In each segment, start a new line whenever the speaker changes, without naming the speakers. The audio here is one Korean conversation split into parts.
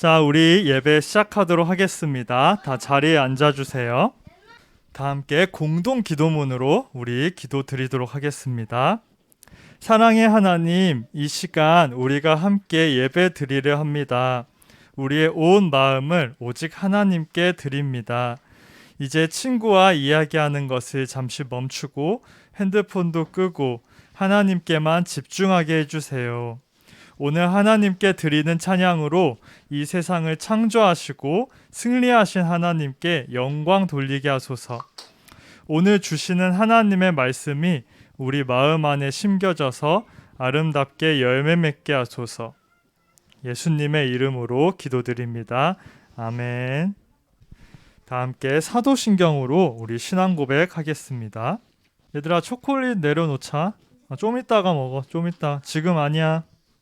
자, 우리 예배 시작하도록 하겠습니다. 다 자리에 앉아 주세요. 다 함께 공동 기도문으로 우리 기도 드리도록 하겠습니다. 사랑의 하나님, 이 시간 우리가 함께 예배 드리려 합니다. 우리의 온 마음을 오직 하나님께 드립니다. 이제 친구와 이야기하는 것을 잠시 멈추고 핸드폰도 끄고 하나님께만 집중하게 해주세요. 오늘 하나님께 드리는 찬양으로 이 세상을 창조하시고 승리하신 하나님께 영광 돌리게 하소서. 오늘 주시는 하나님의 말씀이 우리 마음 안에 심겨져서 아름답게 열매 맺게 하소서. 예수님의 이름으로 기도드립니다. 아멘. 다 함께 사도신경으로 우리 신앙 고백하겠습니다. 얘들아 초콜릿 내려놓자. 어, 좀 이따가 먹어. 좀 이따. 지금 아니야.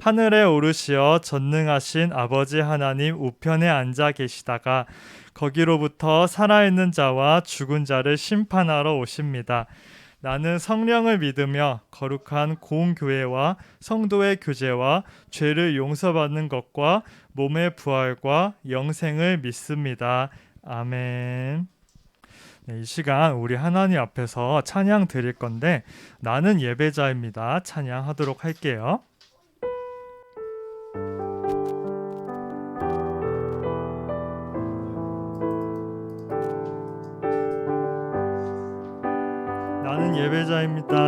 하늘에 오르시어 전능하신 아버지 하나님 우편에 앉아 계시다가 거기로부터 살아있는 자와 죽은 자를 심판하러 오십니다. 나는 성령을 믿으며 거룩한 공교회와 성도의 교제와 죄를 용서받는 것과 몸의 부활과 영생을 믿습니다. 아멘. 네, 이 시간 우리 하나님 앞에서 찬양 드릴 건데 나는 예배자입니다. 찬양하도록 할게요. 예배자입니다.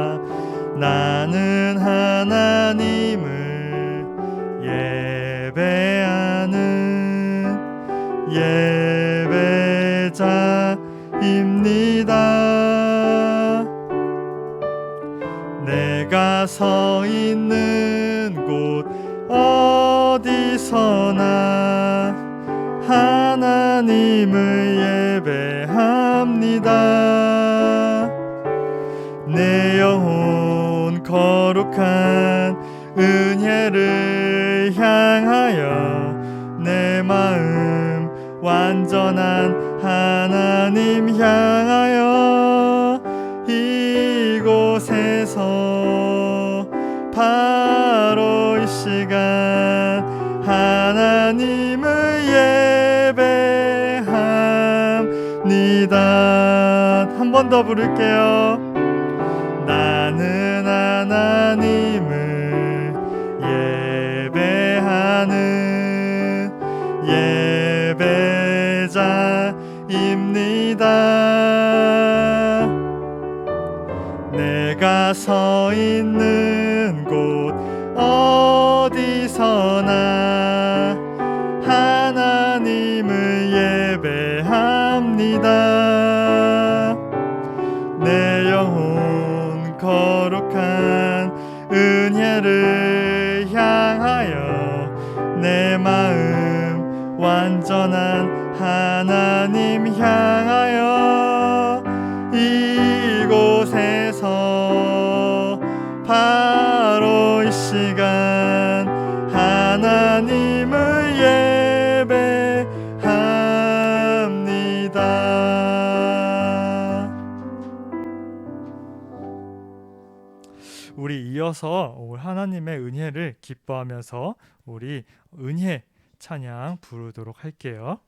거룩한 은혜를 향하여 내 마음 완전한 하나님 향하여 이곳에서 바로 이 시간 하나님을 예배합니다. 한 번 더 부를게요. 하나님을 예배하는 예배자입니다. 내가 서 있는 하나님의 은혜를 기뻐하면서 우리 은혜 찬양 부르도록 할게요.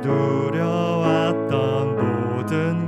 누려왔던 모든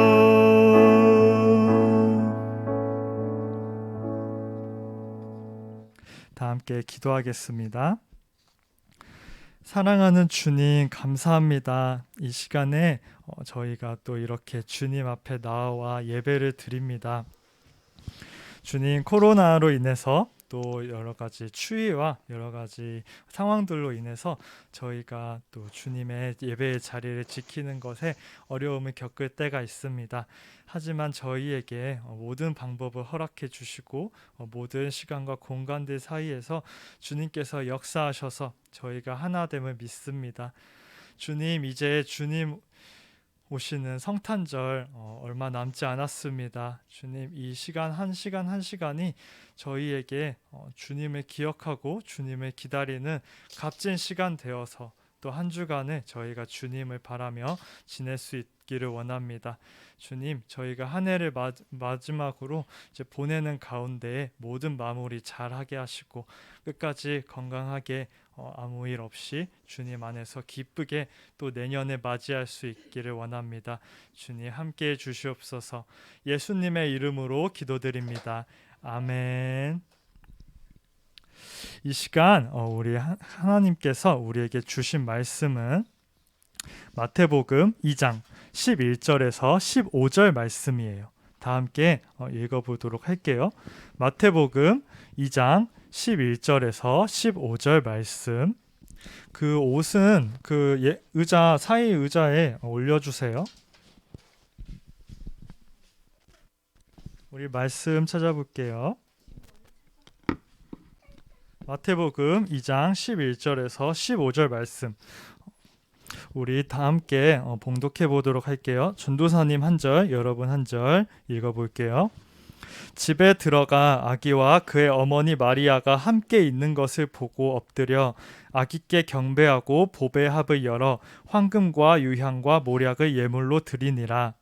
함께 기도하겠습니다. 사랑하는 주님 감사합니다. 이 시간에 어, 저희가 또 이렇게 주님 앞에 나와 예배를 드립니다. 주님 코로나로 인해서 또 여러 가지 추위와 여러 가지 상황들로 인해서 저희가 또 주님의 예배의 자리를 지키는 것에 어려움을 겪을 때가 있습니다. 하지만 저희에게 어, 모든 방법을 허락해 주시고 어, 모든 시간과 공간들 사이에서 주님께서 역사하셔서 저희가 하나됨을 믿습니다. 주님 이제 주님 오시는 성탄절 어, 얼마 남지 않았습니다. 주님 이 시간 한 시간 한 시간이 저희에게 어, 주님을 기억하고 주님을 기다리는 값진 시간 되어서 또 한 주간을 저희가 주님을 바라며 지낼 수 있기를 원합니다. 주님, 저희가 한 해를 마, 마지막으로 이제 보내는 가운데 모든 마무리 잘하게 하시고 끝까지 건강하게 어, 아무 일 없이 주님 안에서 기쁘게 또 내년에 맞이할 수 있기를 원합니다. 주님 함께해 주시옵소서. 예수님의 이름으로 기도드립니다. 아멘. 이 시간 어, 우리 하- 하나님께서 우리에게 주신 말씀은 마태복음 2장 11절에서 15절 말씀이에요. 다 함께 어, 읽어보도록 할게요. 마태복음 2장 11절에서 15절 말씀. 그 옷은 그 예- 의자 사이 의자에 올려주세요. 우리 말씀 찾아볼게요. 마태복음 2장 11절에서 15절 말씀. 우리 다 함께 어, 봉독해 보도록 할게요. 전도사님 한 절, 여러분 한 절 읽어 볼게요. 집에 들어가 아기와 그의 어머니 마리아가 함께 있는 것을 보고 엎드려 아기께 경배하고 보배 합을 열어 황금과 유향과 모략을 예물로 드리니라.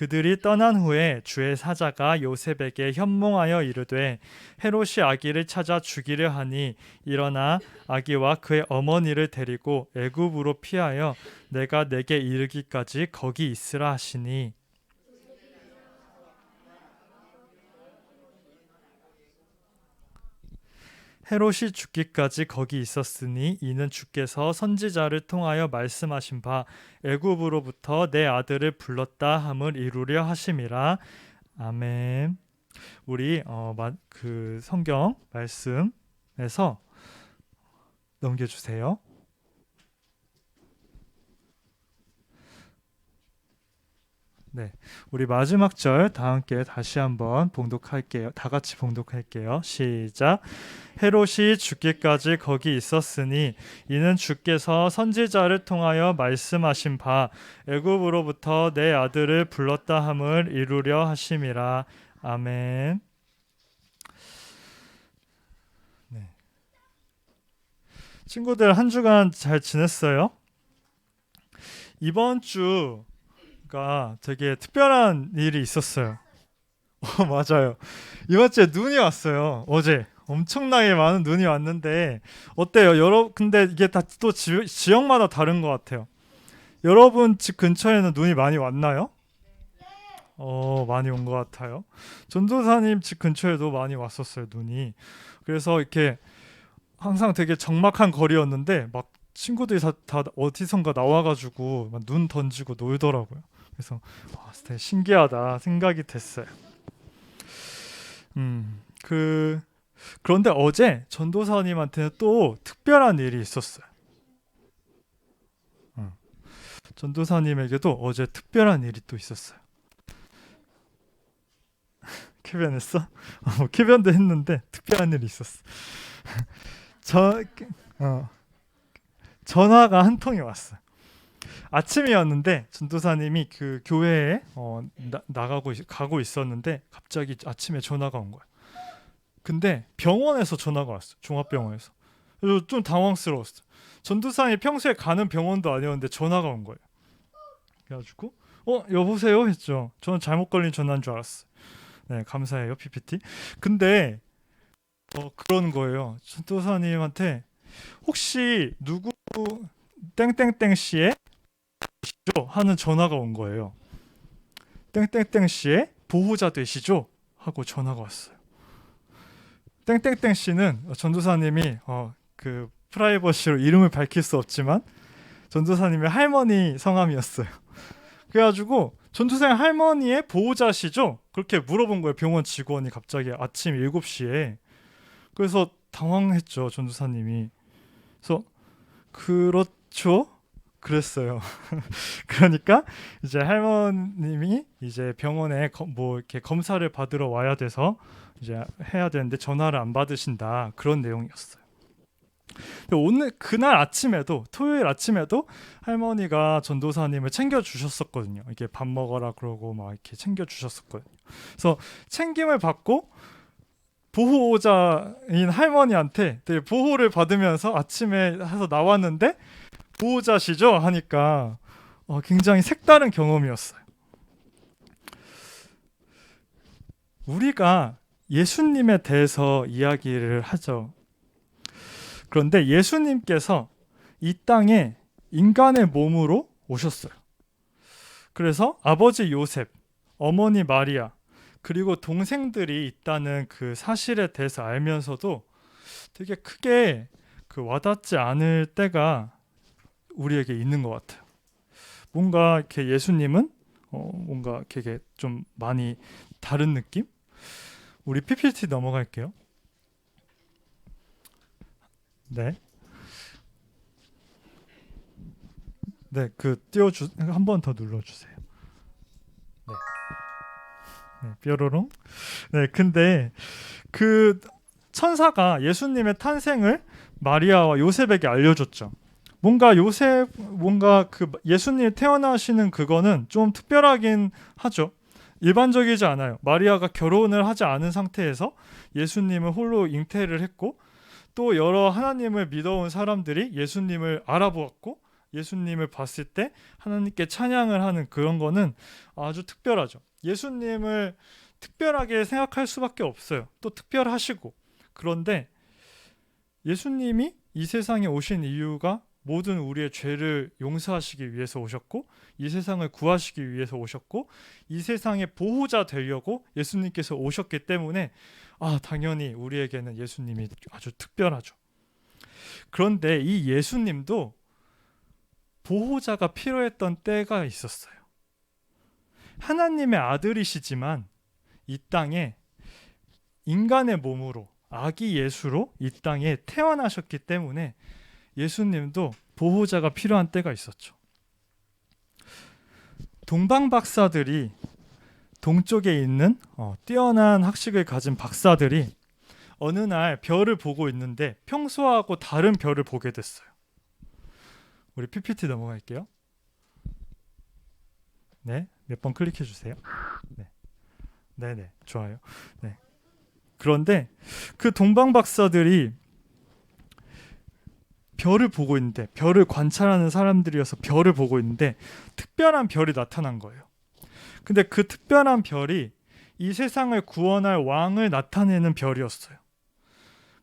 그들이 떠난 후에 주의 사자가 요셉에게 현몽하여 이르되 헤롯이 아기를 찾아 죽이려 하니 일어나 아기와 그의 어머니를 데리고 애굽으로 피하여 내가 내게 이르기까지 거기 있으라 하시니 헤롯이 죽기까지 거기 있었으니 이는 주께서 선지자를 통하여 말씀하신 바 애굽으로부터 내 아들을 불렀다 함을 이루려 하심이라 아멘. 우리 어, 마, 그 성경 말씀에서 넘겨주세요. 네, 우리 마지막 절 다 함께 다시 한번 봉독할게요. 다 같이 봉독할게요. 시작. 헤롯이 죽기까지 거기 있었으니 이는 주께서 선지자를 통하여 말씀하신 바 애굽으로부터 내 아들을 불렀다 함을 이루려 하심이라. 아멘. 네. 친구들 한 주간 잘 지냈어요? 이번 주 가 되게 특별한 일이 있었어요. 어, 맞아요. 이번 주에 눈이 왔어요. 어제 엄청나게 많은 눈이 왔는데 어때요? 여러 근데 이게 다 또 지역마다 다른 것 같아요. 여러분 집 근처에는 눈이 많이 왔나요? 어 많이 온 것 같아요. 전도사님 집 근처에도 많이 왔었어요 눈이. 그래서 이렇게 항상 되게 적막한 거리였는데 막 친구들이 다, 다 어디선가 나와가지고 막눈 던지고 놀더라고요. 그래서 와, 되게 신기하다 생각이 됐어요. 음, 그 그런데 어제 전도사님한테는 또 특별한 일이 있었어요. 음, 전도사님에게도 어제 특별한 일이 또 있었어요. 쾌변했어? 어, 쾌변도 했는데 특별한 일이 있었어. 저 어, 전화가 한 통이 왔어요. 아침이었는데 전도사님이 그 교회에 어, 나, 가고 가고 있었는데 갑자기 아침에 전화가 온 거예요. 근데 병원에서 전화가 왔어요. 종합병원에서. 그래서 좀 당황스러웠어요. 전도사님이 평소에 가는 병원도 아니었는데 전화가 온 거예요. 그래가지고 어 여보세요 했죠. 저는 잘못 걸린 전화인 줄 알았어요. 네 감사해요 PPT. 근데 어 그러는 거예요. 전도사님한테 혹시 누구 땡땡땡 씨의? 하는 전화가 온 거예요. 땡땡땡 씨의 보호자 되시죠? 하고 전화가 왔어요. 땡땡땡 씨는 전도사님이 어, 그 프라이버시로 이름을 밝힐 수 없지만 전도사님의 할머니 성함이었어요. 그래가지고 전도사님 할머니의 보호자시죠? 그렇게 물어본 거예요. 병원 직원이 갑자기 아침 7시에. 그래서 당황했죠. 전도사님이. 그래서 그렇죠? 그랬어요. 그러니까 이제 할머님이 이제 병원에 거, 뭐 이렇게 검사를 받으러 와야 돼서 이제 해야 되는데 전화를 안 받으신다 그런 내용이었어요. 오늘 그날 아침에도 토요일 아침에도 할머니가 전도사님을 챙겨 주셨었거든요. 이게 밥 먹어라 그러고 막 이렇게 챙겨 주셨었거든요. 그래서 챙김을 받고 보호자인 할머니한테 되게 보호를 받으면서 아침에 해서 나왔는데 보호자시죠? 하니까 어, 굉장히 색다른 경험이었어요. 우리가 예수님에 대해서 이야기를 하죠. 그런데 예수님께서 이 땅에 인간의 몸으로 오셨어요. 그래서 아버지 요셉, 어머니 마리아, 그리고 동생들이 있다는 그 사실에 대해서 알면서도 되게 크게 그 와닿지 않을 때가 우리에게 있는 것 같아요. 뭔가 이렇게 예수님은 어, 뭔가 이렇게 좀 많이 다른 느낌? 우리 PPT 넘어갈게요. 네. 네, 그 띄워주 한 번 더 눌러주세요. 네. 네, 뾰로롱. 네, 근데 그 천사가 예수님의 탄생을 마리아와 요셉에게 알려줬죠. 뭔가 요셉 뭔가 그 예수님 태어나시는 그거는 좀 특별하긴 하죠. 일반적이지 않아요. 마리아가 결혼을 하지 않은 상태에서 예수님을 홀로 잉태를 했고 또 여러 하나님을 믿어온 사람들이 예수님을 알아보았고 예수님을 봤을 때 하나님께 찬양을 하는 그런 거는 아주 특별하죠. 예수님을 특별하게 생각할 수밖에 없어요. 또 특별하시고 그런데 예수님이 이 세상에 오신 이유가 모든 우리의 죄를 용서하시기 위해서 오셨고 이 세상을 구하시기 위해서 오셨고 이 세상의 보호자 되려고 예수님께서 오셨기 때문에 아 당연히 우리에게는 예수님이 아주 특별하죠. 그런데 이 예수님도 보호자가 필요했던 때가 있었어요. 하나님의 아들이시지만 이 땅에 인간의 몸으로 아기 예수로 이 땅에 태어나셨기 때문에 예수님도 보호자가 필요한 때가 있었죠. 동방 박사들이 동쪽에 있는 어, 뛰어난 학식을 가진 박사들이 어느 날 별을 보고 있는데 평소하고 다른 별을 보게 됐어요. 우리 PPT 넘어갈게요. 네, 몇 번 클릭해 주세요. 네, 네, 네, 좋아요. 네. 그런데 그 동방 박사들이 별을 보고 있는데 별을 관찰하는 사람들이어서 별을 보고 있는데 특별한 별이 나타난 거예요. 근데 그 특별한 별이 이 세상을 구원할 왕을 나타내는 별이었어요.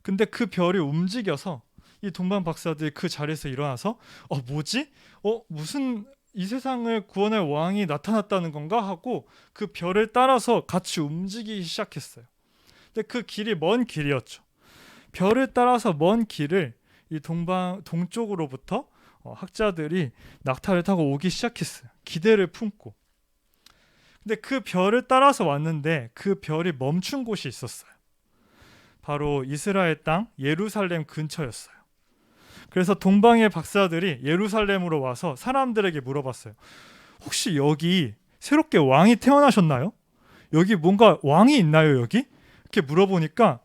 근데 그 별이 움직여서 이 동방 박사들이 그 자리에서 일어나서 어 뭐지? 어 무슨 이 세상을 구원할 왕이 나타났다는 건가 하고 그 별을 따라서 같이 움직이기 시작했어요. 근데 그 길이 먼 길이었죠. 별을 따라서 먼 길을 이 동방 동쪽으로부터 어, 학자들이 낙타를 타고 오기 시작했어요. 기대를 품고. 근데 그 별을 따라서 왔는데 그 별이 멈춘 곳이 있었어요. 바로 이스라엘 땅 예루살렘 근처였어요. 그래서 동방의 박사들이 예루살렘으로 와서 사람들에게 물어봤어요. 혹시 여기 새롭게 왕이 태어나셨나요? 여기 뭔가 왕이 있나요, 여기? 이렇게 물어보니까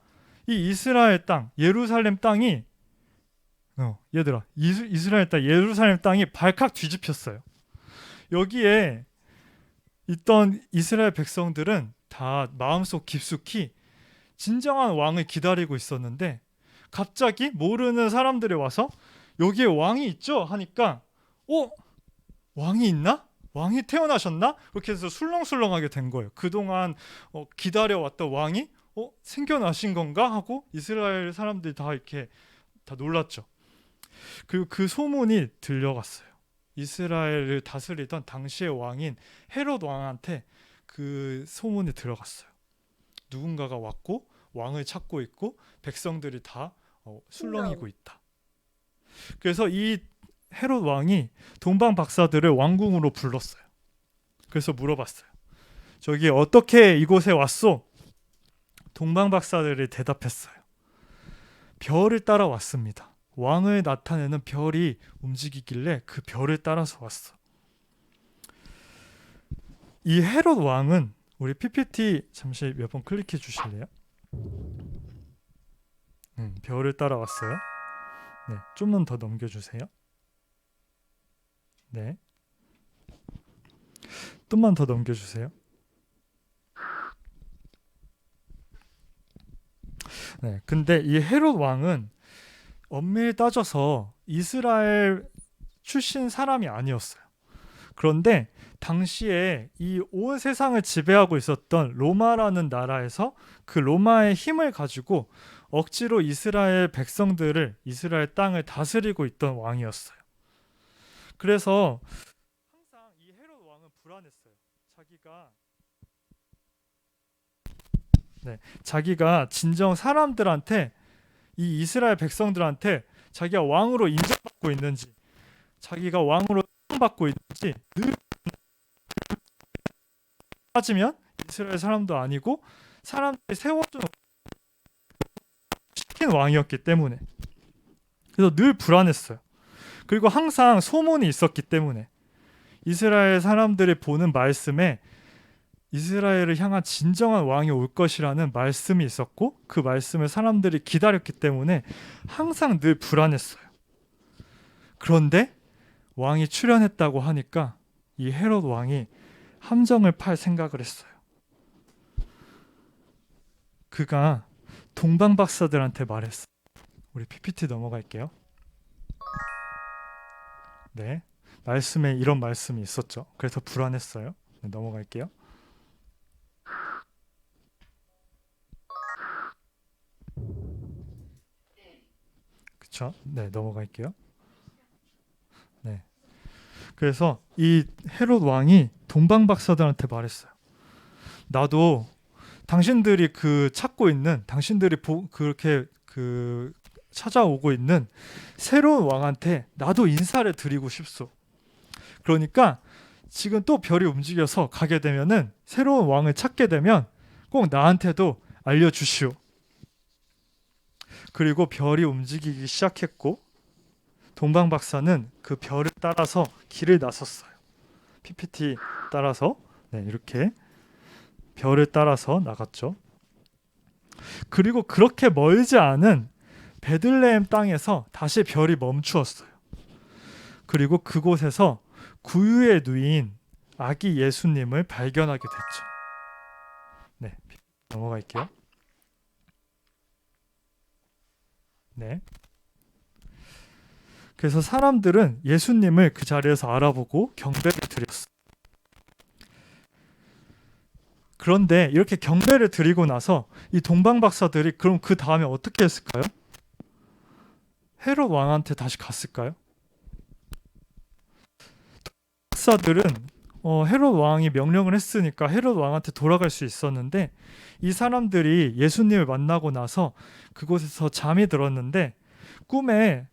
이 이스라엘 땅, 예루살렘 땅이 어, 얘들아, 이스, 이스라엘 땅, 예루살렘 땅이 발칵 뒤집혔어요. 여기에 있던 이스라엘 백성들은 다 마음속 깊숙이 진정한 왕을 기다리고 있었는데 갑자기 모르는 사람들이 와서 여기에 왕이 있죠? 하니까 어? 왕이 있나? 왕이 태어나셨나? 이렇게 해서 술렁술렁하게 된 거예요. 그동안 어, 기다려왔던 왕이 어 생겨나신 건가? 하고 이스라엘 사람들이 다 이렇게 다 놀랐죠 그리고 그 소문이 들려갔어요 이스라엘을 다스리던 당시의 왕인 헤롯 왕한테 그 소문이 들어갔어요 누군가가 왔고 왕을 찾고 있고 백성들이 다 어, 술렁이고 있다. 그래서 이 헤롯 왕이 동방 박사들을 왕궁으로 불렀어요. 그래서 물어봤어요. 저기 어떻게 이곳에 왔소? 동방 박사들이 대답했어요. 별을 따라 왔습니다. 왕을 나타내는 별이 움직이길래 그 별을 따라서 왔어. 이 헤롯 왕은 우리 PPT 잠시 몇 번 클릭해 주실래요? 음, 별을 따라왔어요. 네, 좀만 더 넘겨주세요. 네, 좀만 더 넘겨주세요. 네, 근데 이 헤롯 왕은 엄밀히 따져서 이스라엘 출신 사람이 아니었어요. 그런데 당시에 이 온 세상을 지배하고 있었던 로마라는 나라에서 그 로마의 힘을 가지고 억지로 이스라엘 백성들을 이스라엘 땅을 다스리고 있던 왕이었어요. 그래서 항상 이 헤롯 왕은 불안했어요. 자기가 네, 자기가 진정 사람들한테 이 이스라엘 백성들한테 자기가 왕으로 인정받고 있는지 자기가 왕으로 인정받고 있는지 늘 빠지면 이스라엘 사람도 아니고 사람들이 세워준 시킨 왕이었기 때문에 그래서 늘 불안했어요. 그리고 항상 소문이 있었기 때문에 이스라엘 사람들이 보는 말씀에 이스라엘을 향한 진정한 왕이 올 것이라는 말씀이 있었고 그 말씀을 사람들이 기다렸기 때문에 항상 늘 불안했어요. 그런데 왕이 출현했다고 하니까 이 헤롯 왕이 함정을 팔 생각을 했어요. 그가 동방 박사들한테 말했어. 우리 PPT 넘어갈게요. 네. 말씀에 이런 말씀이 있었죠. 그래서 불안했어요. 네, 넘어갈게요. 그쵸? 네, 넘어갈게요. 네. 그래서 이 헤롯 왕이 동방 박사들한테 말했어요. 나도 당신들이 그 찾고 있는 당신들이 보, 그렇게 그 찾아오고 있는 새로운 왕한테 나도 인사를 드리고 싶소. 그러니까 지금 또 별이 움직여서 가게 되면은 새로운 왕을 찾게 되면 꼭 나한테도 알려주시오. 그리고 별이 움직이기 시작했고 동방 박사는 그 별을 따라서 길을 나섰어요. PPT 따라서 네, 이렇게 별을 따라서 나갔죠. 그리고 그렇게 멀지 않은 베들레헴 땅에서 다시 별이 멈추었어요. 그리고 그곳에서 구유에 누인 아기 예수님을 발견하게 됐죠. 네, 넘어갈게요. 네. 그래서 사람들은 예수님을 그 자리에서 알아보고 경배를 드렸어. 그런데 이렇게 경배를 드리고 나서 이 동방 박사들이 그럼 그 다음에 어떻게 했을까요? 헤롯 왕한테 다시 갔을까요? 박사들은 어, 헤롯 왕이 명령을 했으니까 헤롯 왕한테 돌아갈 수 있었는데 이 사람들이 예수님을 만나고 나서 그곳에서 잠이 들었는데 꿈에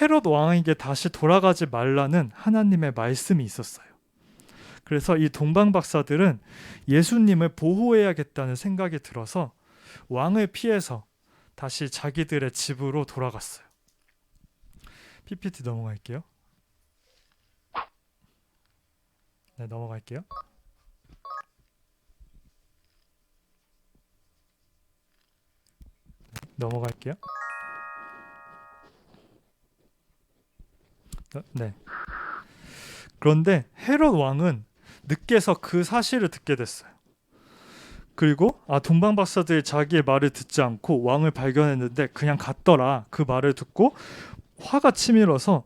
헤롯 왕에게 다시 돌아가지 말라는 하나님의 말씀이 있었어요. 그래서 이 동방 박사들은 예수님을 보호해야겠다는 생각이 들어서 왕을 피해서 다시 자기들의 집으로 돌아갔어요. PPT 넘어갈게요. 네, 넘어갈게요. 네, 넘어갈게요. 어, 네. 그런데 헤롯 왕은 늦게서 그 사실을 듣게 됐어요. 그리고 아 동방 박사들이 자기의 말을 듣지 않고 왕을 발견했는데 그냥 갔더라. 그 말을 듣고 화가 치밀어서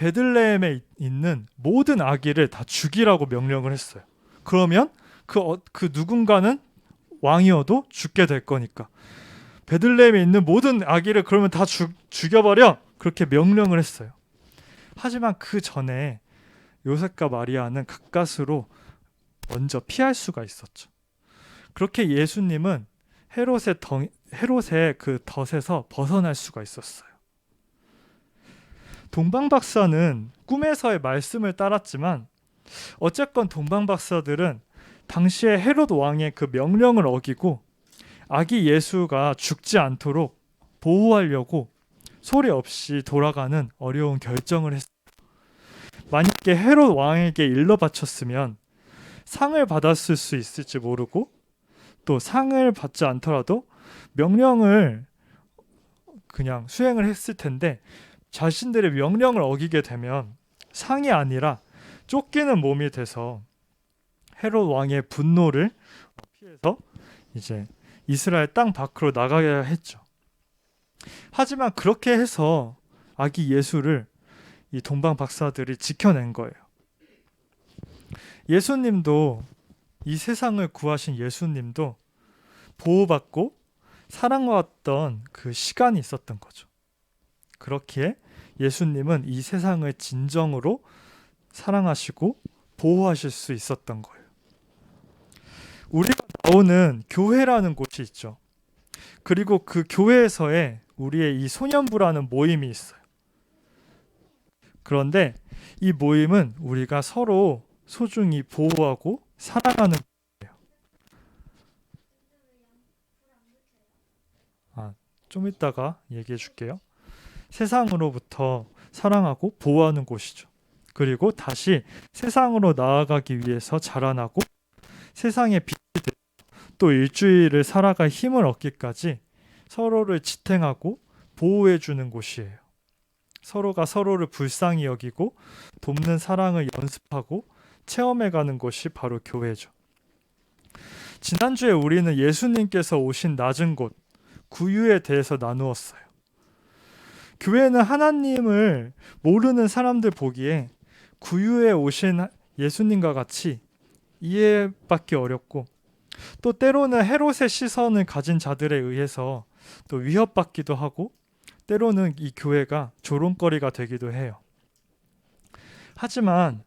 베들레헴에 있- 있는 모든 아기를 다 죽이라고 명령을 했어요. 그러면 그, 어, 그 누군가는 왕이어도 죽게 될 거니까. 베들레헴에 있는 모든 아기를 그러면 다 죽, 죽여버려! 그렇게 명령을 했어요. 하지만 그 전에 요셉과 마리아는 가까스로 먼저 피할 수가 있었죠. 그렇게 예수님은 헤롯의 덩, 헤롯의 그 덫에서 벗어날 수가 있었어요. 동방 박사는 꿈에서의 말씀을 따랐지만 어쨌건 동방 박사들은 당시에 헤롯 왕의 그 명령을 어기고 아기 예수가 죽지 않도록 보호하려고 소리 없이 돌아가는 어려운 결정을 했어요. 만약에 헤롯 왕에게 일러 바쳤으면 상을 받았을 수 있을지 모르고 또 상을 받지 않더라도 명령을 그냥 수행을 했을 텐데 자신들의 명령을 어기게 되면 상이 아니라 쫓기는 몸이 돼서 헤롯 왕의 분노를 피해서 이제 이스라엘 땅 밖으로 나가야 했죠. 하지만 그렇게 해서 아기 예수를 이 동방 박사들이 지켜낸 거예요. 예수님도 이 세상을 구하신 예수님도 보호받고 사랑받던 그 시간이 있었던 거죠. 그렇기에 예수님은 이 세상을 진정으로 사랑하시고 보호하실 수 있었던 거예요. 우리가 나오는 교회라는 곳이 있죠. 그리고 그 교회에서의 우리의 이 소년부라는 모임이 있어요. 그런데 이 모임은 우리가 서로 소중히 보호하고 사랑하는 거예요. 아, 좀 이따가 얘기해 줄게요. 세상으로부터 사랑하고 보호하는 곳이죠. 그리고 다시 세상으로 나아가기 위해서 자라나고 세상의 빛이 되고 또 일주일을 살아갈 힘을 얻기까지 서로를 지탱하고 보호해 주는 곳이에요. 서로가 서로를 불쌍히 여기고 돕는 사랑을 연습하고 체험해 가는 곳이 바로 교회죠. 지난주에 우리는 예수님께서 오신 낮은 곳, 구유에 대해서 나누었어요. 교회는 하나님을 모르는 사람들 보기에 구유에 오신 예수님과 같이 이해받기 어렵고 또 때로는 헤롯의 시선을 가진 자들에 의해서 또 위협받기도 하고 때로는 이 교회가 조롱거리가 되기도 해요. 하지만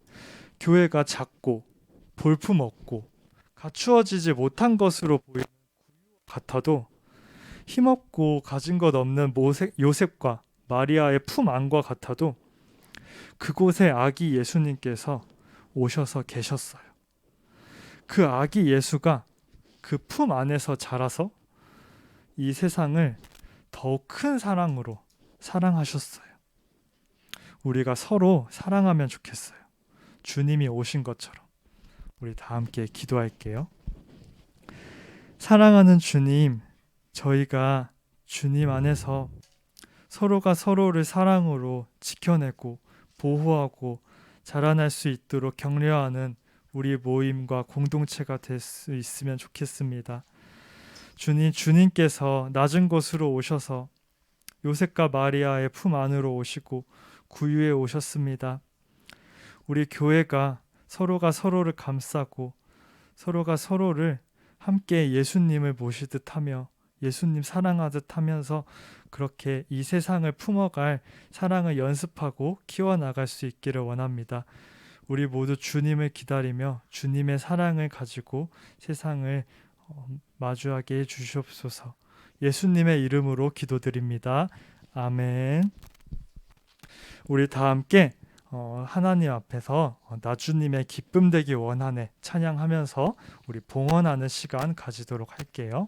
교회가 작고 볼품 없고 갖추어지지 못한 것으로 보이는 같아도 힘없고 가진 것 없는 모세, 요셉과 마리아의 품 안과 같아도 그곳에 아기 예수님께서 오셔서 계셨어요. 그 아기 예수가 그 품 안에서 자라서 이 세상을 더욱 큰 사랑으로 사랑하셨어요. 우리가 서로 사랑하면 좋겠어요. 주님이 오신 것처럼. 우리 다 함께 기도할게요. 사랑하는 주님, 저희가 주님 안에서 서로가 서로를 사랑으로 지켜내고 보호하고 자라날 수 있도록 격려하는 우리 모임과 공동체가 될 수 있으면 좋겠습니다. 주님, 주님께서 낮은 곳으로 오셔서 요셉과 마리아의 품 안으로 오시고 구유해 오셨습니다. 우리 교회가 서로가 서로를 감싸고 서로가 서로를 함께 예수님을 모시듯 하며 예수님 사랑하듯 하면서 그렇게 이 세상을 품어갈 사랑을 연습하고 키워나갈 수 있기를 원합니다. 우리 모두 주님을 기다리며 주님의 사랑을 가지고 세상을 어, 마주하게 해 주시옵소서. 예수님의 이름으로 기도드립니다. 아멘. 우리 다 함께 어, 하나님 앞에서 어, 나주님의 기쁨 되기 원하네 찬양하면서 우리 봉헌하는 시간 가지도록 할게요.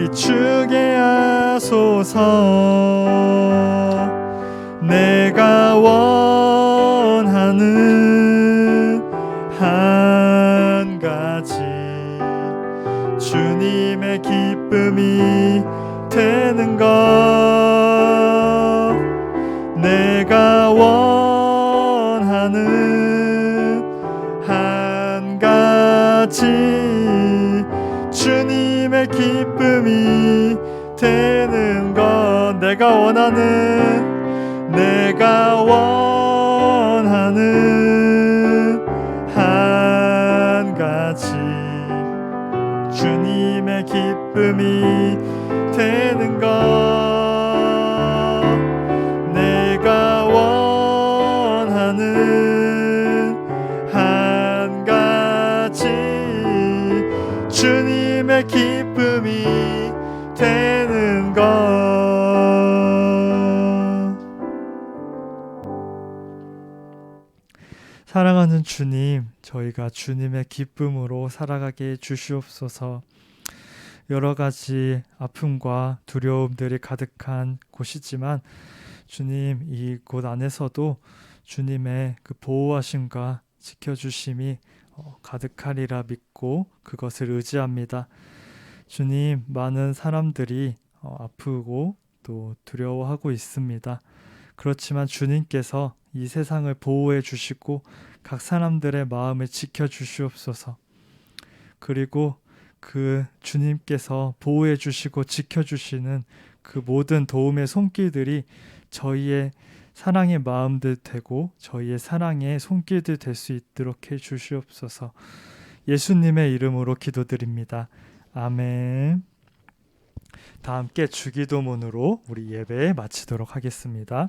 비추게 하소서. 내가 원 내가 원하는 주님의 기쁨으로 살아가게 해 주시옵소서. 여러 가지 아픔과 두려움들이 가득한 곳이지만 주님 이 곳 안에서도 주님의 그 보호하심과 지켜주심이 어, 가득하리라 믿고 그것을 의지합니다. 주님 많은 사람들이 어, 아프고 또 두려워하고 있습니다. 그렇지만 주님께서 이 세상을 보호해 주시고 각 사람들의 마음을 지켜 주시옵소서. 그리고 그 주님께서 보호해 주시고 지켜 주시는 그 모든 도움의 손길들이 저희의 사랑의 마음들 되고 저희의 사랑의 손길들 될 수 있도록 해 주시옵소서. 예수님의 이름으로 기도드립니다. 아멘. 다 함께 주기도문으로 우리 예배 마치도록 하겠습니다.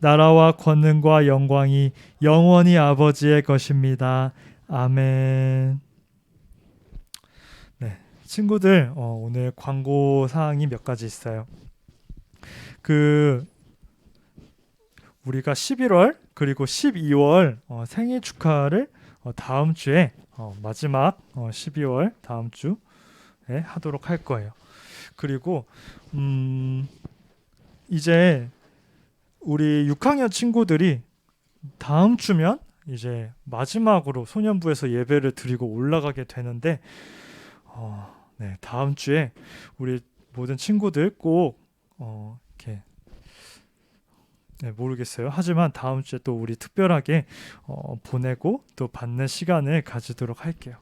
나라와 권능과 영광이 영원히 아버지의 것입니다. 아멘. 네, 친구들 어, 오늘 광고 사항이 몇 가지 있어요. 그 우리가 11월 그리고 12월 어, 생일 축하를 어, 다음 주에 어, 마지막 어, 12월 다음 주에 하도록 할 거예요. 그리고 음, 이제 우리 6학년 친구들이 다음 주면 이제 마지막으로 소년부에서 예배를 드리고 올라가게 되는데 어, 네, 다음 주에 우리 모든 친구들 꼭 어, 이렇게 네, 모르겠어요. 하지만 다음 주에 또 우리 특별하게 어, 보내고 또 받는 시간을 가지도록 할게요.